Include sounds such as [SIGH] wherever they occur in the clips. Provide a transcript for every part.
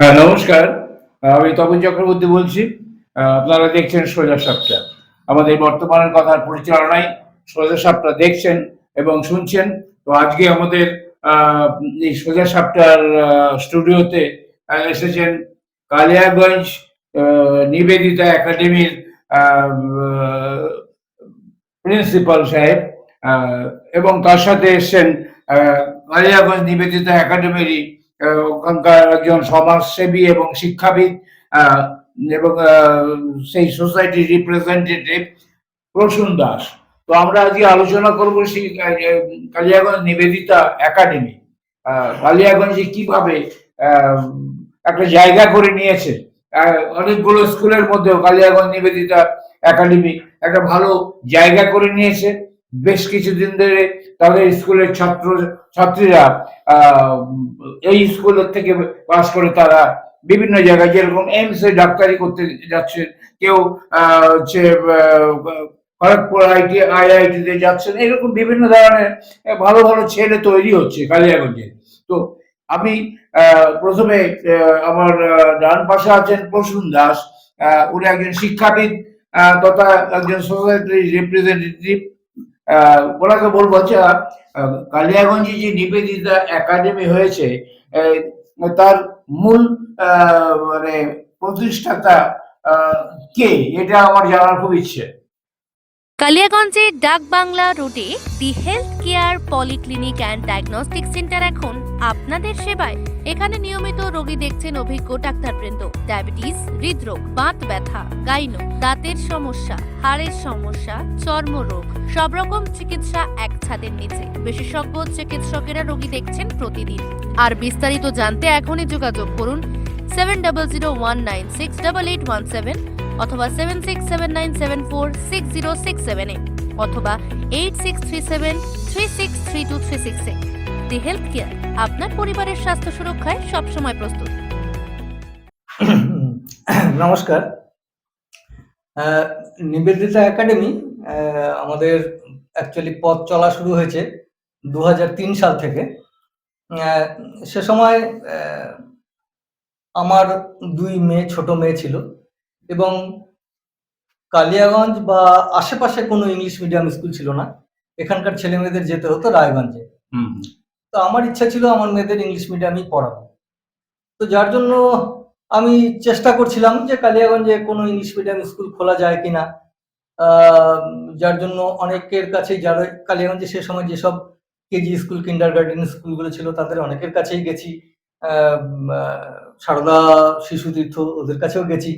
হ্যাঁ নমস্কার। আমি তপন চক্রবর্তী বলছি। আপনারা দেখছেন সোজা সাপটা। আমাদের বর্তমানের কথার পরিচালনায় সোজা সাপটা দেখছেন এবং শুনছেন। তো আজকে আমাদের এই সোজা সাপটার স্টুডিওতে এসেছেন কালিয়াগঞ্জ নিবেদিতা একাডেমির প্রিন্সিপাল সাহেব এবং তার সাথে এসছেন কালিয়াগঞ্জ নিবেদিতা একাডেমিরই ওখানকার একজন সমাজসেবী এবং শিক্ষাবিদ এবং সেই সোসাইটির রিপ্রেজেন্টেটিভ প্রসূন দাস। তো আমরা আজকে আলোচনা করব সেই কালিয়াগঞ্জ নিবেদিতা একাডেমি। কালিয়াগঞ্জে কীভাবে একটা জায়গা করে নিয়েছে। অনেকগুলো স্কুলের মধ্যেও কালিয়াগঞ্জ নিবেদিতা একাডেমি একটা ভালো জায়গা করে নিয়েছে। বেশ কিছুদিন ধরে তাদের স্কুলের ছাত্র, ছাত্রীরা এই স্কুলের থেকে পাস করে তারা বিভিন্ন জায়গায় যেরকম এইমস ডাক্তারি করতে যাচ্ছে কেউ খড়গপুর আইটি আইআইটি তে যাচ্ছেন, এরকম বিভিন্ন ধরনের ভালো ভালো ছেলে তৈরি হচ্ছে কালিয়াগঞ্জে। তো আমি প্রথমে আমার ডান পাশে আছেন প্রসূন দাস উনি একজন শিক্ষাবিদ তথা একজন সোসাইটির রিপ্রেজেন্টেটিভ ওনাকে বলব আচ্ছা কালিয়াগঞ্জে যে নিবেদিতা একাডেমি হয়েছে তার মূল মানে প্রতিষ্ঠাতা কে? এটা আমার জানার খুব ইচ্ছে। কালিয়াগঞ্জে ডাক বাংলা রোডে the health care polyclinic and diagnostic centre এখন আপনাদের সেবায় এখানে নিয়মিত রোগী দেখছেন অভিজ্ঞ ডাক্তার ডাক্তারবৃন্দ। ডায়াবেটিস, হৃদরোগ, বাত ব্যথা, গাইনো, দাঁতের সমস্যা, হাড়ের সমস্যা, চর্মরোগ, সব রকম চিকিৎসা এক ছাদের নিচে। বিশেষজ্ঞ চিকিৎসকেরা রোগী দেখছেন প্রতিদিন। আর বিস্তারিত জানতে এখনই যোগাযোগ করুন seven double zero one nine six double eight one seven অথবা seven six seven nine seven four six zero six seven সেভেনে অথবা eight six three seven three six three two three six সিক্সে দি হেলথ কেয়ার আপনার পরিবারের স্বাস্থ্য সুরক্ষায় সবসময় প্রস্তুত। [CLEARS THROAT] নমস্কার। নিবেদিতা একাডেমি আমাদের অ্যাকচুয়ালি পথ চলা শুরু হয়েছে দু হাজার তিন সাল থেকে। সে সময় আমার দুই মেয়ে ছোট মেয়ে ছিল এবং কালিয়াগঞ্জ বা আশেপাশে কোনো ইংলিশ মিডিয়াম স্কুল ছিল না। এখানকার ছেলে মেয়েদের যেতে হতো রায়গঞ্জে। হুম। তো আমার ইচ্ছা ছিল আমার মেয়েদের ইংলিশ মিডিয়ামই পড়াবো। তো যার জন্য আমি চেষ্টা করছিলাম যে কালিয়াগঞ্জে কোনো ইংলিশ মিডিয়াম স্কুল খোলা যায় কিনা। যার জন্য অনেকের কাছেই যারা কালিয়াগঞ্জে সে সময় যেসব কেজি স্কুল কিন্ডার গার্ডেন স্কুলগুলো ছিল, তাদের অনেকের কাছেই গেছি। সারদা শিশু তীর্থ ওদের কাছেও গেছি।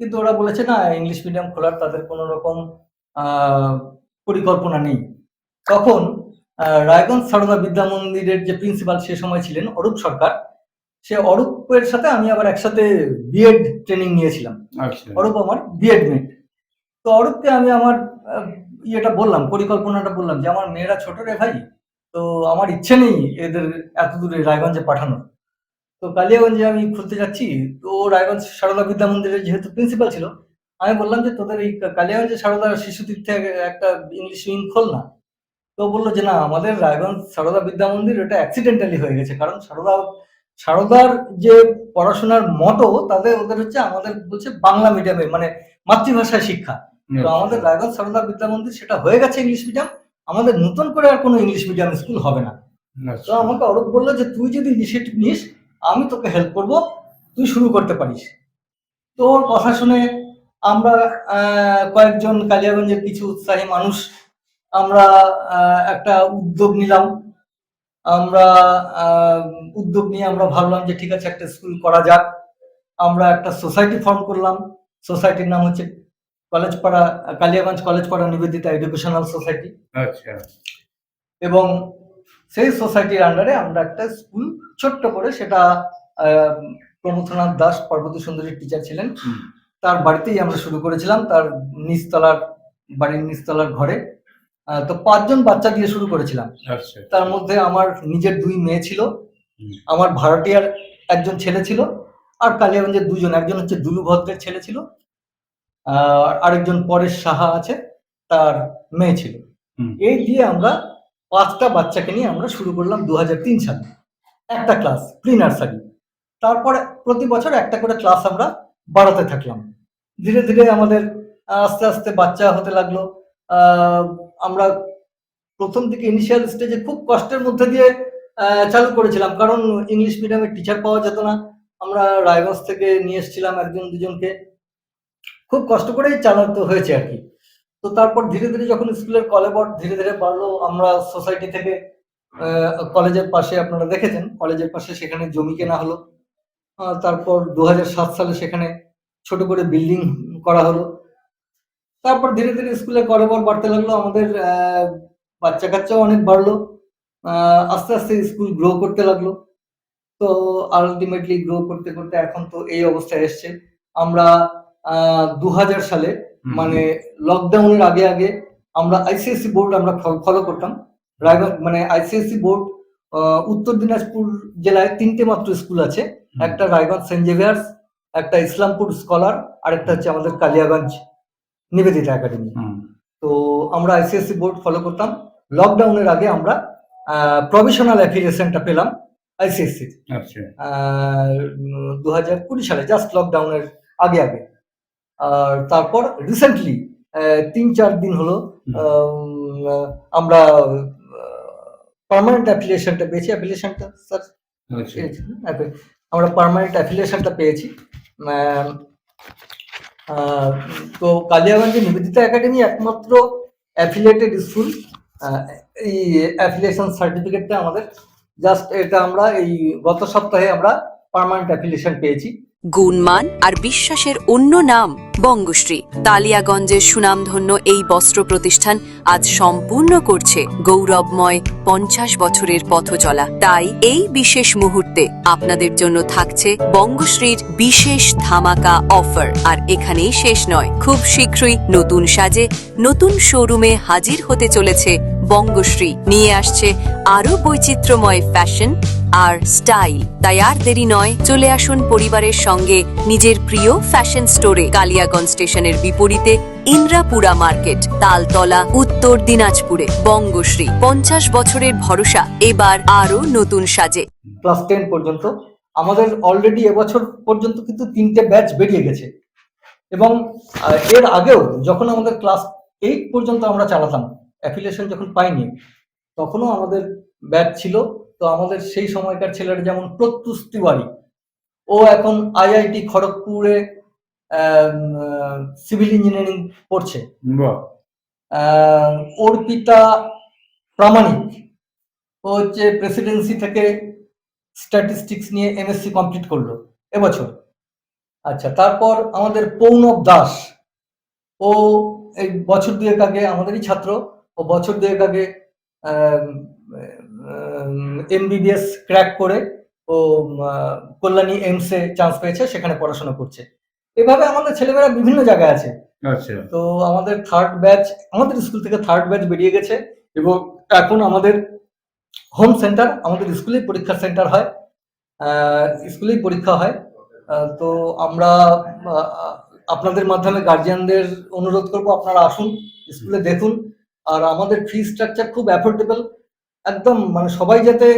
কিন্তু ওরা বলেছে, না ইংলিশ মিডিয়াম খোলার তাদের কোনো রকম পরিকল্পনা নেই। তখন রায়গঞ্জ সারদা বিদ্যা মন্দিরের যে প্রিন্সিপাল সে সময় ছিলেন অরূপ সরকার সে অরূপের সাথে আমি আবার একসাথে বিএড ট্রেনিং নিয়েছিলাম। আচ্ছা। অরূপ আমার বিএড মেট তো অরূপকে আমি আমার ইয়েটা বললাম পরিকল্পনাটা বললাম যে আমার মেয়েরা ছোট রে ভাই তো আমার ইচ্ছে নেই এদের এত দূরে রায়গঞ্জে পাঠানোর। তো কালিয়াগঞ্জে আমি খুলতে যাচ্ছি তো রায়গঞ্জ সারদা বিদ্যা মন্দিরের যেহেতু প্রিন্সিপাল ছিল আমি বললাম যে তোদের এই কালিয়াগঞ্জে সারদা শিশু তীর্থে একটা ইংলিশ উইং খোল না। তো বলল যে না আমাদের রায়গঞ্জ সারদা বিদ্যা মন্দির এটা অ্যাক্সিডেন্টালি হয়ে গেছে। কারণ সারদা সারদার যে পড়াশোনার মতো তাদের ওদের হচ্ছে আমাদের বলছে বাংলা মিডিয়ামে মানে মাতৃভাষায় শিক্ষা। তো আমাদের রায়গঞ্জ সারদা বিদ্যা মন্দির সেটা হয়ে গেছে ইংলিশ মিডিয়াম আমাদের নতুন করে আর কোনো ইংলিশ মিডিয়াম স্কুল হবে না। আচ্ছা। তো আমাকে অরূপ বলল যে তুই যদি ইনিশিয়েটিভ নিস আমি তোকে হেল্প করব তুই শুরু করতে পারিস। তো ওর কথা শুনে আমরা আহ, কয়েকজন কালিয়াগঞ্জের কিছু উৎসাহী মানুষ আমরা একটা উদ্যোগ নিলাম। আমরা উদ্যোগ নিয়ে আমরা ভাবলাম যে ঠিক আছে একটা স্কুল করা যাক। আমরা একটা সোসাইটি ফর্ম করলাম। সোসাইটির নাম হচ্ছে কলেজপাড়া কালিয়াগঞ্জ কলেজ পাড়া নিবেদিতা এডুকেশনাল সোসাইটি। আচ্ছা। এবং সেই সোসাইটির আন্ডারে আমরা একটা স্কুল ছোট্ট করে সেটা প্রমথনাথ দাস পার্বতী সুন্দরীর টিচার ছিলেন। তার বাড়িতেই আমরা শুরু করেছিলাম। তার নিচতলার বাড়ির নিচতলার ঘরে। তো পাঁচজন বাচ্চা দিয়ে শুরু করেছিলাম। আচ্ছা। তার মধ্যে আমার নিজের দুই মেয়ে ছিল আমার ভাড়াটিয়ার একজন ছেলে ছিল আর কালিয়াগঞ্জের দুজন একজন হচ্ছে দুলু ভদ্রের ছেলে ছিল আর আরেকজন পরেশ সাহা আছে তার মেয়ে ছিল। এই দিয়ে আমরা পাঁচটা বাচ্চাকে নিয়ে আমরা শুরু করলাম দু হাজার তিন সালে। একটা ক্লাস প্রি নার্সারি। তারপরে প্রতি বছর একটা করে ক্লাস আমরা বাড়াতে থাকলাম। ধীরে ধীরে আমাদের আস্তে আস্তে বাচ্চা হতে লাগল। আমরা প্রথম থেকে ইনিশিয়াল স্টেজে খুব কষ্টের মধ্যে দিয়ে চালু করেছিলাম। কারণ ইংলিশ মিডিয়ামের টিচার পাওয়া যেত না। আমরা রায়গঞ্জ থেকে নিয়ে এসেছিলাম একজন দুজনকে। খুব কষ্ট করেই চালাতে হয়েছে আর কি। তো তারপর ধীরে ধীরে যখন স্কুলের কলেবর ধীরে ধীরে বাড়লো, আমরা সোসাইটি থেকে কলেজের পাশে আপনারা দেখেছেন কলেজের পাশে সেখানে জমি কেনা হলো। তারপর দু হাজার সাত সালে সেখানে ছোট করে বিল্ডিং করা হলো। তারপর ধীরে ধীরে স্কুলে কলেবর বাড়তে লাগল আমাদের আহ, বাচ্চা কাচ্চাও অনেক বাড়লো আহ, আস্তে আস্তে স্কুল গ্রো করতে লাগল। তো আলটিমেটলি গ্রো করতে করতে এখন তো এই অবস্থায় এসছে। আমরা দু হাজার সালে মানে লকডাউনের আগে আগে আমরা আইসিএসসি বোর্ড আমরা ফলো করতাম। রায়গঞ্জ মানে আইসিএসসি বোর্ড উত্তর দিনাজপুর জেলায় তিনটে মাত্র স্কুল আছে। একটা রায়গঞ্জ সেন্ট জেভিয়ার্স একটা ইসলামপুর স্কলার আর একটা হচ্ছে আমাদের কালিয়াগঞ্জ। নিবেদিতা একাডেমি তো আমরা আইসিএসসি বোর্ড ফলো করতাম। লকডাউনের আগে আমরা প্রভিশনাল অ্যাফিলিয়েশনটা পেলাম আইসিএসসি দু হাজার কুড়ি সালে জাস্ট লকডাউনের আগে আগে। আর তারপর রিসেন্টলি তিন চার দিন হলো আমরা পার্মানেন্ট অ্যাফিলিয়েশনটা পেয়েছি। অ্যাফিলিয়েশনটা স্যার আচ্ছা। পেয়েছি আমরা পার্মানেন্ট অ্যাফিলিয়েশনটা পেয়েছি। তো কালিয়াগঞ্জে নিবেদিতা একাডেমি একমাত্র অ্যাফিলিয়েটেড স্কুল এই অ্যাফিলিয়েশন সার্টিফিকেটটা আমাদের। জাস্ট এটা আমরা এই গত সপ্তাহে আমরা পার্মানেন্ট অ্যাফিলিয়েশন পেয়েছি। গুণমান আর বিশ্বাসের অন্য নাম বঙ্গশ্রী। তালিয়াগঞ্জের সুনামধন্য এই বস্ত্র প্রতিষ্ঠান আজ সম্পূর্ণ করছে গৌরবময় পঞ্চাশ বছরের পথ চলা। তাই এই বিশেষ মুহূর্তে আপনাদের জন্য থাকছে বঙ্গশ্রীর বিশেষ ধামাকা অফার। আর এখানেই শেষ নয়, খুব শীঘ্রই নতুন সাজে নতুন শোরুমে হাজির হতে চলেছে বঙ্গশ্রী। নিয়ে আসছে আরও বৈচিত্র্যময় ফ্যাশন আর স্টাইল। তাই আর দেরি নয়, চলে আসুন পরিবারের সঙ্গে নিজের প্রিয় ফ্যাশন স্টোরে কালিয়াগঞ্জ স্টেশনের বিপরীতে ইন্দ্রাপুরা মার্কেট, তালতলা, উত্তর দিনাজপুরে। বঙ্গশ্রী, পঞ্চাশ বছরের ভরসা, এবার আরও নতুন সাজে। ক্লাস টেন পর্যন্ত। আমাদের অলরেডি এবছর পর্যন্ত কিন্তু তিনটে ব্যাচ বেরিয়ে গেছে। এবং এর আগেও যখন আমাদের ক্লাস এইট পর্যন্ত আমরা চালাতাম অ্যাফিলিয়েশন যখন পাইনি, তখনও আমাদের ব্যাচ ছিল। তো আমাদের সেই সময়কার ছেলেরা যেমন প্রত্যুষ তিওয়ারি, ও এখন আইআইটি খড়গপুরে সিভিল ইঞ্জিনিয়ারিং পড়ছে। বাহ। আহ, ওর পিতা প্রামাণিক। ও হচ্ছে প্রেসিডেন্সি থেকে স্ট্যাটিস্টিক্স নিয়ে এমএসসি কমপ্লিট করল এবছর। আচ্ছা তারপর আমাদের পৌনব দাস। ও এই বছর দুয়েক আগে আমাদেরই ছাত্র। ও বছর দুয়েক আগে এমবিবিএস ক্র্যাক করে ও কল্যাণী এইমসে চান্স পেয়েছে সেখানে পড়াশোনা করছে। এভাবে আমাদের ছেলেমেয়েরা বিভিন্ন জায়গায় আছে। আচ্ছা। তো আমাদের থার্ড ব্যাচ আমাদের স্কুল থেকে থার্ড ব্যাচ বেরিয়ে গেছে এবং এখন আমাদের হোম সেন্টার আমাদের স্কুলেই পরীক্ষা সেন্টার হয় স্কুলেই পরীক্ষা হয়। তো আমরা আপনাদের মাধ্যমে গার্জিয়ানদের অনুরোধ করব আপনারা আসুন স্কুলে দেখুন। আর আমাদের ফি স্ট্রাকচার খুব অ্যাফোর্ডেবল একদম মানে সবাই যাতে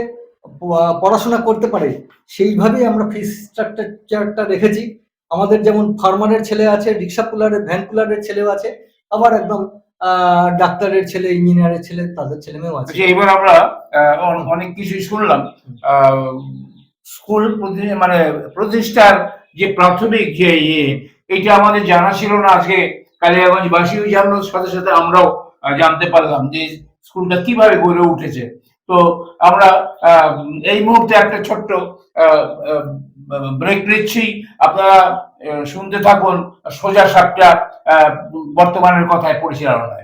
পড়াশোনা করতে পারে সেইভাবেই আমরা ফি স্ট্রাকচারটা রেখেছি। আমাদের যেমন ফার্মারের ছেলে আছে রিক্সা পুলারের ভ্যান পুলারের ছেলেও আছে, আবার একদম ডাক্তারের ছেলে, ইঞ্জিনিয়ারের ছেলে, তাদের ছেলে মেয়েও আছে। আচ্ছা এবার আমরা অনেক কিছুই শুনলাম। স্কুল মানে প্রতিষ্ঠার যে প্রাথমিক যে ইয়ে এটা আমাদের জানা ছিল না আজকে কালিয়াগঞ্জ বাসীও জানলো, সাথে সাথে আমরাও জানতে পারলাম যে স্কুলটা কীভাবে গড়ে উঠেছে। তো আমরা এই মুহূর্তে একটা ছোট্ট ব্রেক নিচ্ছি আপনারা শুনতে থাকুন সোজা সাপটা বর্তমানের কথায় পরিচালনায়।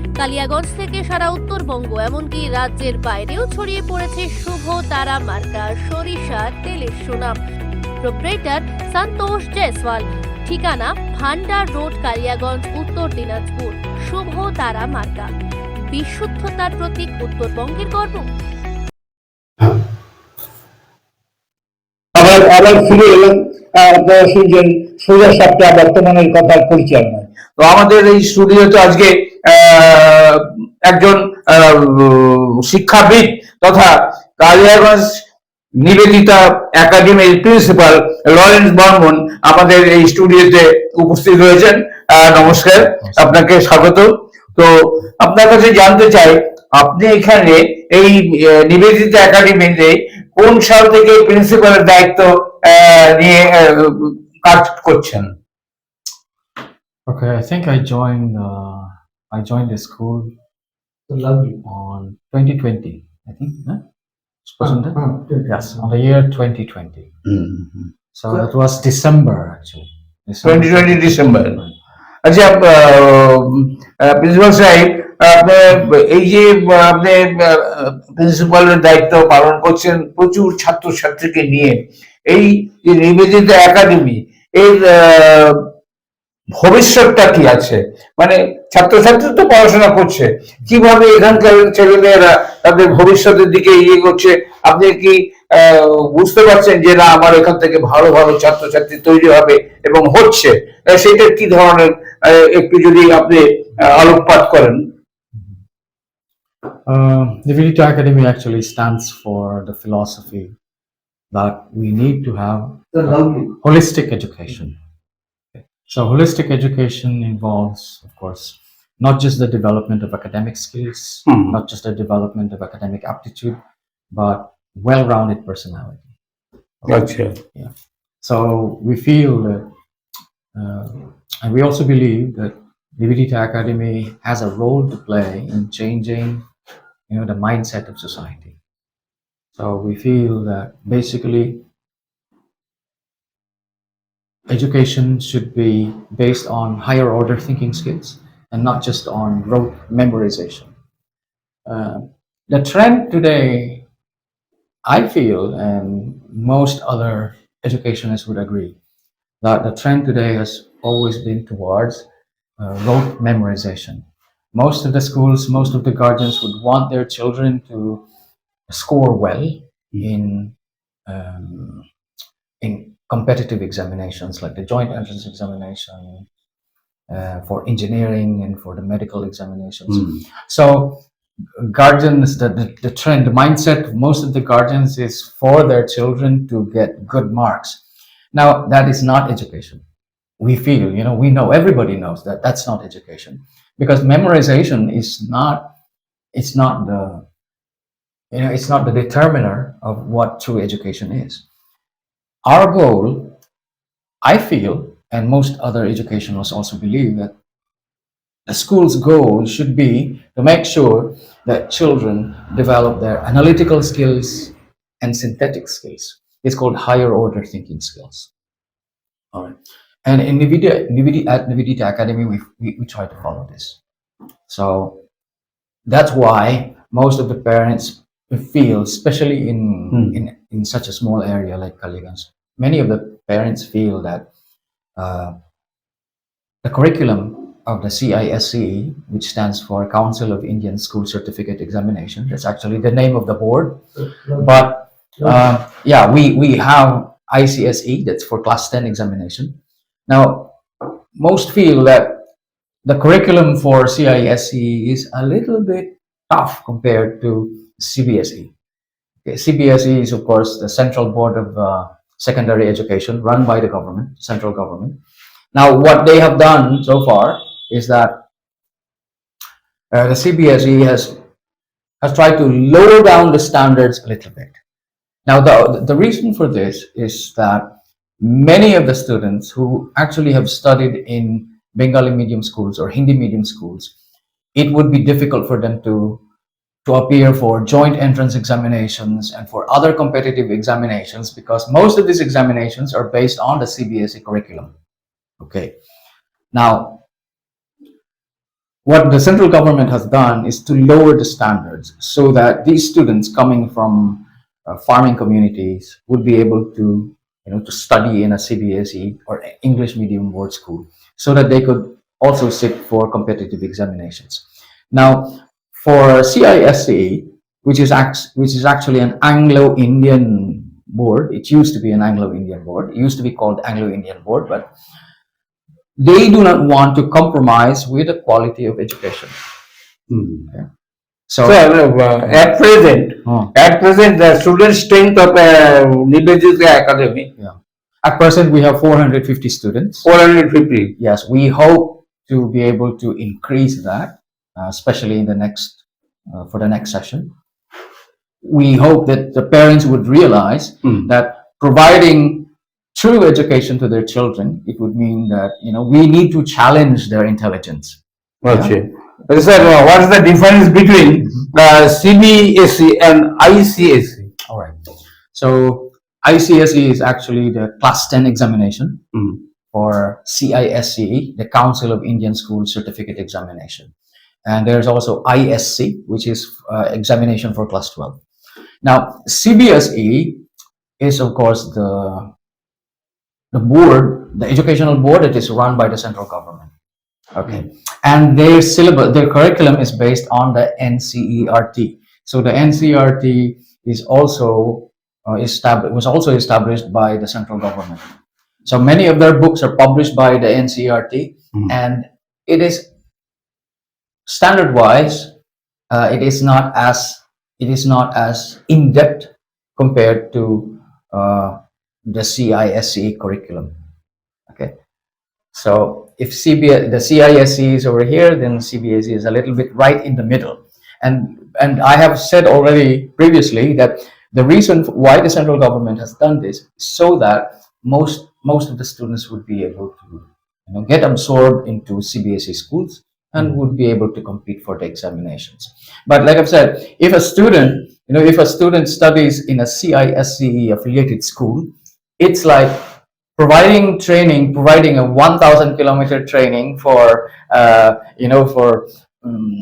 কালিয়াগঞ্জ থেকে সারা উত্তরবঙ্গ, এমনকি রাজ্যের বাইরেও ছড়িয়ে পড়েছে শুভ তারা মার্কা, সরিষা, তেলের সুনাম। প্রোপ্রেটার সন্তোষ জয়সওয়াল। ঠিকানা ভান্ডার রোড, কালিয়াগঞ্জ, উত্তর দিনাজপুর। শুভ তারা মার্কা। বিশুদ্ধতার প্রতীক উত্তরবঙ্গের গর্ব। আবার আবার ফিরে এলাম। আপনারা সোজা সাপটা, বর্তমানের কথার পরিচালনায় তো আমাদের এই স্টুডিওতে আজকে একজন শিক্ষাবিদ তথা কালিয়াগঞ্জ নিবেদিতা একাডেমির প্রিন্সিপাল লরেন্স বর্মন আমাদের এই স্টুডিওতে উপস্থিত হয়েছেন। নমস্কার, আপনাকে স্বাগত। তো আপনার কাছে জানতে চাই, আপনি এখানে এই নিবেদিতা একাডেমিতে কোন সাল থেকে প্রিন্সিপালের দায়িত্ব নিয়ে কাজ করছেন Okay, I think I joined. Uh, I joined the school lovely. on 2020. I think. Huh? Wasn't it? Uh, uh, Yes, on the year 2020. Mm-hmm. So it was December actually. Twenty December Right. আচ্ছা principal সাহেব আপনি এই যে আপনি প্রিন্সিপালের দায়িত্ব পালন করছেন প্রচুর ছাত্রছাত্রীকে নিয়ে এই নিবেদিতা একাডেমি এর ভবিষ্যৎটা কি আছে? মানে ছাত্রছাত্রী তো পড়াশোনা করছে কীভাবে এখানকার ছেলেমেয়েরা তাদের ভবিষ্যতের দিকে ইয়ে করছে আপনি কি বুঝতে পারছেন যে না আমার এখান থেকে ভালো ভালো ছাত্রছাত্রী তৈরি হবে এবং হচ্ছে? সেটা কি ধরনের একটু যদি আপনি আলোকপাত করেন। Uh, the Vidita Academy actually stands for the philosophy that we need to have holistic education. So, holistic education involves, of course, not just the development of academic skills, mm-hmm. not just the development of academic aptitude, but well rounded personality. Okay. Gotcha. Yeah. So, we feel that, uh, and we also believe that Divinita Academy has a role to play in changing you know, the mindset of society. So, we feel that basically education should be based on higher order thinking skills and not just on rote memorization. Uh, the trend today, I feel, and most other educationists would agree, that the trend today has always been towards uh, rote memorization. Most of the schools, most of the guardians would want their children to score well in um, in competitive examinations like the joint entrance examination uh, for engineering and for the medical examinations. So guardians, the, the, the trend, the mindset of most of the guardians is for their children to get good marks. Now that is not education. We feel, you know, we know, everybody knows that that's not education because memorization is not, it's not the, you know, it's not the determiner of what true education is. Our goal, I feel, and most other educationalists also believe that the school's goal should be to make sure that children develop their analytical skills and synthetic skills. It's called higher order thinking skills. All right. And in NVIDIA, NVIDIA at NVIDIA Academy, we, we, we try to follow this. So that's why most of the parents feel, especially in, Hmm. in, in such a small area like Kaligans, many of the parents feel that uh, the curriculum of the CISCE, which stands for Council of Indian School Certificate Examination, that's actually the name of the board. But uh, yeah, we, we have ICSE, that's for class 10 examination. Now, most feel that the curriculum for CISE E is a little bit tough compared to CBSE. Okay, CBSE is, of course, the Central Board of uh, Secondary Education run by the government, central government. Now, what they have done so far is that uh, the CBSE has has tried to lower down the standards a little bit. Now, the, the reason for this is that many of the students who actually have studied in Bengali medium schools or Hindi medium schools, it would be difficult for them to to appear for joint entrance examinations and for other competitive examinations because most of these examinations are based on the CBSE curriculum. Okay. Now, what the central government has done is to lower the standards so that these students coming from uh, farming communities would be able to you know to study in a CBSE or English medium board school so that they could also sit for competitive examinations. Now, for CISE, which is act- which is actually an Anglo-Indian board, it used to be an Anglo-Indian board. It used to be called Anglo-Indian board, but they do not want to compromise with the quality of education. So, Sir, uh, at present, Oh. at present, the student strength of uh, Academy, at present we have 450 students. 450. Yes, we hope to be able to increase that, uh, especially in the next uh, for the next session. We hope that the parents would realize Hmm. that providing true education to their children, it would mean that you know we need to challenge their intelligence. Okay. Uh, Sir, uh, what is the difference between uh, CBSE and ICSE? All right. So ICSE is actually the class 10 examination Hmm. for CISCE, the Council of Indian School Certificate Examination. And there's also ISC, which is uh, examination for class 12. Now, CBSE is, of course, the the board, the educational board that is run by the central government. Okay, and their syllabus, their curriculum is based on the NCERT. So the NCERT is also uh, established was also established by the central government. So many of their books are published by the NCERT, Mhm. and it is standard wise, uh, it is not as it is not as in depth compared to uh, the CISE curriculum. Okay, so if CB the CISE is over here, then CBSE is a little bit right in the middle. And and I have said already previously that the reason why the central government has done this is so that most most of the students would be able to you know get absorbed into CBSE schools and would be able to compete for the examinations. But like I've said, if a student, you know, if a student studies in a CISCE affiliated school, it's like providing training, providing a 1,000 kilometer training for, uh, you know, for, um,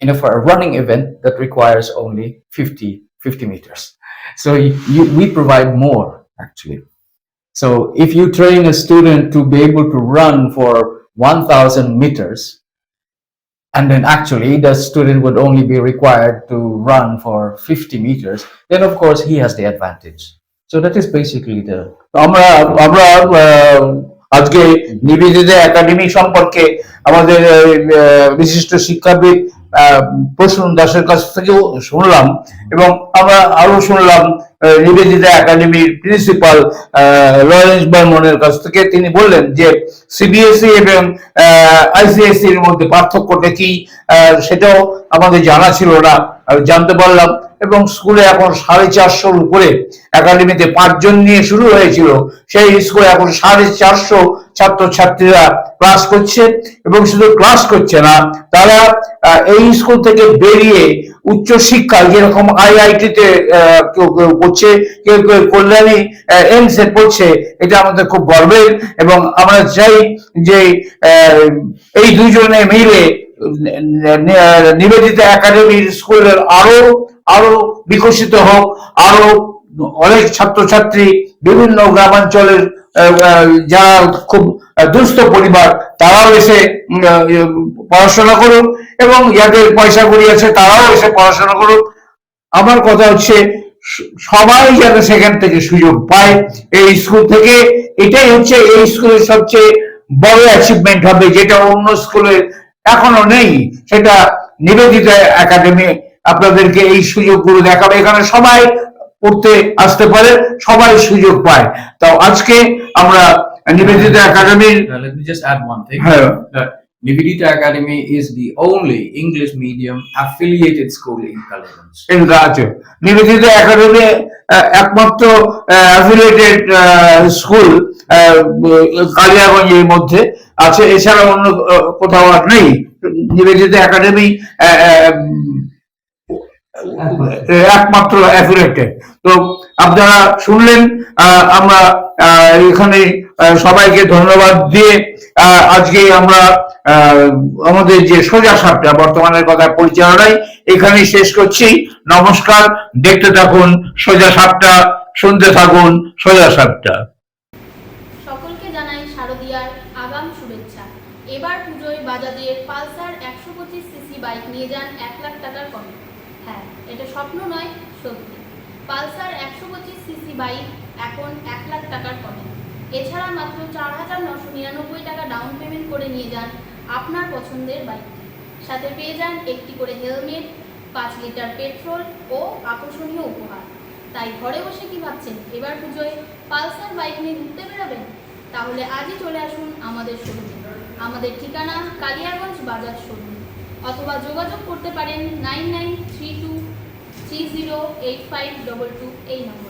you know, for a running event that requires only 50, 50 meters. So you, you, we provide more actually. So if you train a student to be able to run for 1,000 meters, and then actually the student would only be required to run for 50 meters, then of course he has the advantage. So that is basically the আমরা আমরা আজকে Nivedita academy সম্পর্কে আমাদের বিশিষ্ট শিক্ষাবিদ প্রসূন দাসের কাছ থেকেও শুনলাম এবং আমরা আরও শুনলাম নিবেদিতা একাডেমির প্রিন্সিপাল লরেন্স বর্মনের কাছ থেকে তিনি বললেন যে সিবিএসই এবং আইসিএসসি এর মধ্যে পার্থক্যটা কি? সেটাও আমাদের জানা ছিল না। জানতে পারলাম এবং স্কুলে এখন সাড়ে চারশোর উপরে একাডেমিতে পাঁচজন নিয়ে শুরু হয়েছিল। সেই স্কুলে এখন সাড়ে চারশো ছাত্রছাত্রীরা ক্লাস করছে এবং শুধু ক্লাস করছে না তারা এই স্কুল থেকে বেরিয়ে উচ্চ শিক্ষা যেরকম আইআইটি তে আহ, কেউ কেউ করছে কেউ কেউ কল্যাণী এমস এ পড়ছে এটা আমাদের খুব গর্বের এবং আমরা চাই যে এই দুজনে মিলে নিবেদিতা একাডেমির স্কুলের আরও আরও বিকশিত হোক আরও অনেক ছাত্রছাত্রী বিভিন্ন গ্রামাঞ্চলের যারা খুব দুস্থ পরিবার, তারাও এসে পড়াশোনা করুন এবং যাদের পয়সা কড়ি আছে তারাও এসে পড়াশোনা করুক। আমার কথা হচ্ছে সবাই যেন সেখান থেকে সুযোগ পায়। এই স্কুল থেকে এটাই হচ্ছে, এই স্কুলের সবচেয়ে বড় অ্যাচিভমেন্ট হবে, যেটা অন্য স্কুলে এখনও নেই। সেটা নিবেদিতা একাডেমি আপনাদেরকে এই সুযোগগুলো দেখাবে। এখানে সবাই পড়তে আসতে পারে সবাই সুযোগ পায়। তাও আজকে আমরা নিবেদিতা একাডেমির Uh, Nivedita Academy is the only English medium affiliated school in Kaliganj. এগুলো আছে নিবেদিতা একাডেমি আহ, একমাত্র অ্যাফিলিয়েটেড স্কুল কালিয়াগঞ্জের মধ্যে আছে। এছাড়া অন্য কোথাও আর নেই। নিবেদিতা একাডেমি একমাত্র অ্যাফিলিয়েটেড তো আপনারা শুনলেন আমরা এখানে সবাইকে ধন্যবাদ দিয়ে আজকে আমরা আমাদের যে সোজা সাপটা, বর্তমানের কথা পরিচালনায়, এখানেই শেষ করছি। নমস্কার, দেখতে থাকুন, সোজা সাপটা, শুনতে থাকুন, সোজা সাপটা। সকলকে জানাই শারদিয়ার আগাম শুভেচ্ছা। এবার পুজোয় বাজাজের পালসার একশো পঁচিশ সিসি বাইক নিয়ে যান এক লাখ টাকার কমে হ্যাঁ এটা স্বপ্ন নয়, সত্যি। পালসার একশো পঁচিশ সিসি বাইক এখন এক লাখ টাকার কমে এছাড়া মাত্র চার হাজার নশো নিরানব্বই টাকা ডাউন পেমেন্ট করে নিয়ে যান আপনার পছন্দের বাইকটি সাথে পেয়ে যান একটি করে হেলমেট, পাঁচ লিটার পেট্রোল ও আকর্ষণীয় উপহার। তাই ঘরে বসে কি ভাবছেন? এবার পুজোয় পালসার বাইক নিয়ে ঘুরতে বেরোবেন? তাহলে আজই চলে আসুন আমাদের শোরুমে আমাদের ঠিকানা কালিয়াগঞ্জ বাজার শোরুম অথবা যোগাযোগ করতে পারেন nine nine three two three zero eight five double two এই নম্বরে।